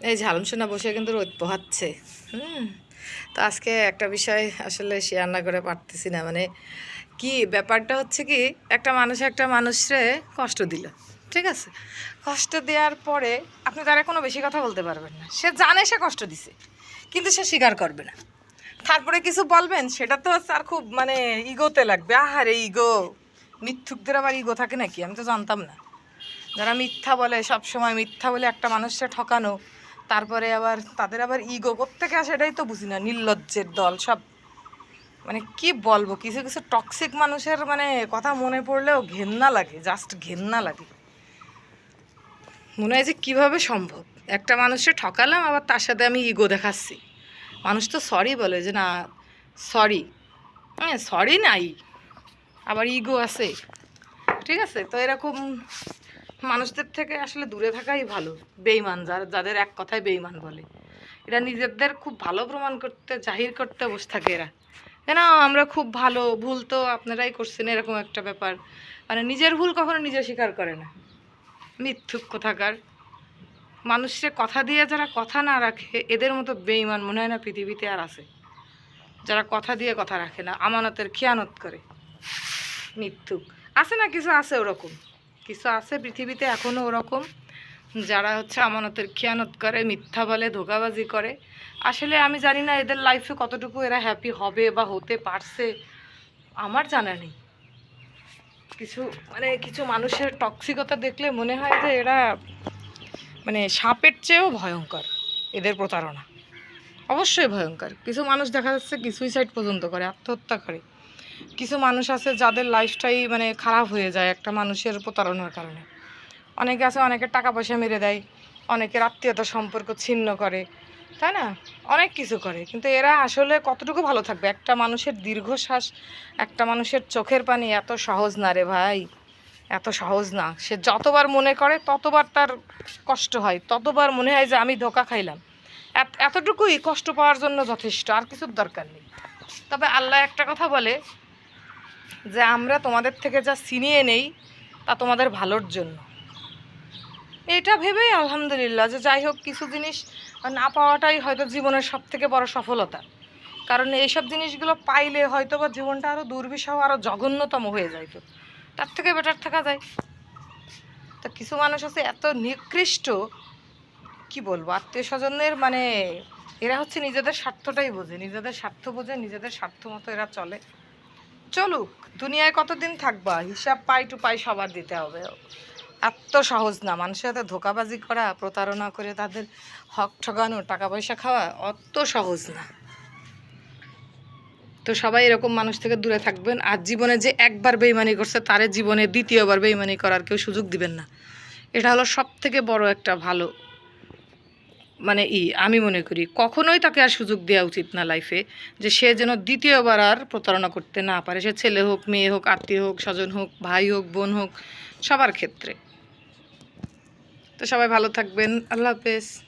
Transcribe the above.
এই ঝালমসোনা বসে কিন্তু রোদ পোহাচ্ছে। হুম, তো আজকে একটা বিষয় আসলে শেয়ার না করে পারতেছি না। মানে কি ব্যাপারটা হচ্ছে কি, একটা মানুষ একটা মানুষরে কষ্ট দিল, ঠিক আছে? কষ্ট দেওয়ার পরে আপনি তারা কোনো বেশি কথা বলতে পারবেন না। সে জানে সে কষ্ট দিছে, কিন্তু সে স্বীকার করবে না। তারপরে কিছু বলবেন, সেটা তো তার খুব মানে ইগোতে লাগবে। আহারে, ইগো! মিথ্যুকদের আবার ইগো থাকে নাকি? আমি তো জানতাম না। যারা মিথ্যা বলে সব সময় মিথ্যা বলে একটা মানুষকে ঠকানো তারপরে আবার তাদের আবার ইগো কোত্থেকে আসে এটাই তো বুঝি না, নির্লজ্জের দল, সব মানে কি বলব, কিছু কিছু টক্সিক মানুষের মানে কথা মনে পড়লেও ঘেন্না লাগে জাস্ট ঘেন্না লাগে। মনে হয় যে কীভাবে সম্ভব? একটা মানুষকে ঠকালাম, আবার তার সাথে আমি ইগো দেখাচ্ছি। মানুষ তো সরি বলে যে না সরি হ্যাঁ সরি নাই, আবার ইগো আছে। ঠিক আছে? তো এরকম মানুষদের থেকে আসলে দূরে থাকাই ভালো বেইমান যারা, যাদের এক কথায় বেইমান বলে। এরা নিজেদের খুব ভালো প্রমাণ করতে, জাহির করতে বসে থাকে এরা। কেন আমরা খুব ভালো, ভুল তো আপনারাই করছেন, এরকম একটা ব্যাপার। মানে নিজের ভুল কখনো নিজে স্বীকার করে না। মিথ্যুক কোথাকার। মানুষের কথা দিয়ে যারা কথা না রাখে, এদের মতো বেইমান মনে হয় না পৃথিবীতে আর আছে। যারা কথা দিয়ে কথা রাখে না, আমানতের খেয়ানত করে। মিথ্যুক। আছে না কিছু? আছে ওরকম। কিছু আছে পৃথিবীতে এখনও ওরকম, যারা হচ্ছে আমানতের খেয়ানত করে, মিথ্যা বলে, ধোকাবাজি করে। আসলে আমি জানি না এদের লাইফে কতটুকু এরা হ্যাপি হবে বা হতে পারছে, আমার জানা নেই। কিছু মানে কিছু মানুষের টক্সিকতা দেখলে মনে হয় যে এরা মানে সাপের চেয়েও ভয়ঙ্কর এদের প্রতারণা। অবশ্যই ভয়ঙ্কর। কিছু মানুষ দেখা যাচ্ছে কি সুইসাইড পর্যন্ত করে, আত্মহত্যা করে। কিছু মানুষ আছে যাদের লাইফটাই মানে খারাপ হয়ে যায় একটা মানুষের প্রতারণার কারণে। অনেকে আছে অনেকের টাকা পয়সা মেরে দেয়, অনেকের আত্মীয়তা সম্পর্ক ছিন্ন করে, তাই না? অনেক কিছু করে, কিন্তু এরা আসলে কতটুকু ভালো থাকবে? একটা মানুষের দীর্ঘশ্বাস, একটা মানুষের চোখের পানি এত সহজ না রে ভাই, এত সহজ না। সে যতবার মনে করে, ততবার তার কষ্ট হয়, ততবার মনে হয় যে আমি ধোকা খাইলাম। এত- এতটুকুই কষ্ট পাওয়ার জন্য যথেষ্ট, আর কিছুর দরকার নেই। তবে আল্লাহ একটা কথা বলে যে আমরা তোমাদের থেকে যা ছিনিয়ে নেই, তা তোমাদের ভালোর জন্য। এটা ভেবেই আলহামদুলিল্লাহ যে যাই হোক কিছু জিনিস না পাওয়াটাই হয়তো জীবনের সব থেকে বড় সফলতা। কারণ এইসব জিনিসগুলো পাইলে হয়তো বা জীবনটা আরও দুর্বিষহ আরও জঘন্যতম হয়ে যাইত তার থেকে বেটার থাকা যায়। তো কিছু মানুষ আছে এত নিকৃষ্ট, কি বলব আত্মীয় স্বজনের মানে এরা হচ্ছে নিজেদের স্বার্থটাই বোঝে। নিজেদের স্বার্থ বোঝে, নিজেদের স্বার্থ মতো এরা চলে। চলুক, দুনিয়ায় কতদিন থাকবা? হিসাব পাই টু পাই সবার দিতে হবে। এত সহজ না। মানুষের সাথে ধোকাবাজি করা, প্রতারণা করে তাদের হক ঠকানো টাকা পয়সা খাওয়া, অত সহজ না। তো সবাই এরকম মানুষ থেকে দূরে থাকবেন। আর জীবনে যে একবার বেইমানি করছে, তারে জীবনে দ্বিতীয়বার বেইমানি করার কেউ সুযোগ দিবেন না। এটা হলো সব থেকে বড় একটা ভালো মানে ই, আমি মনে করি, কখনোই তাকে আর সুযোগ দেওয়া উচিত না লাইফে যে সে যেন দ্বিতীয়বার আর প্রতারণা করতে না পারে। সে ছেলে হোক, মেয়ে হোক, আত্মীয় হোক, স্বজন হোক, ভাই হোক, বোন হোক, সবার ক্ষেত্রে। তো সবাই ভালো থাকবেন। আল্লাহ হাফেজ।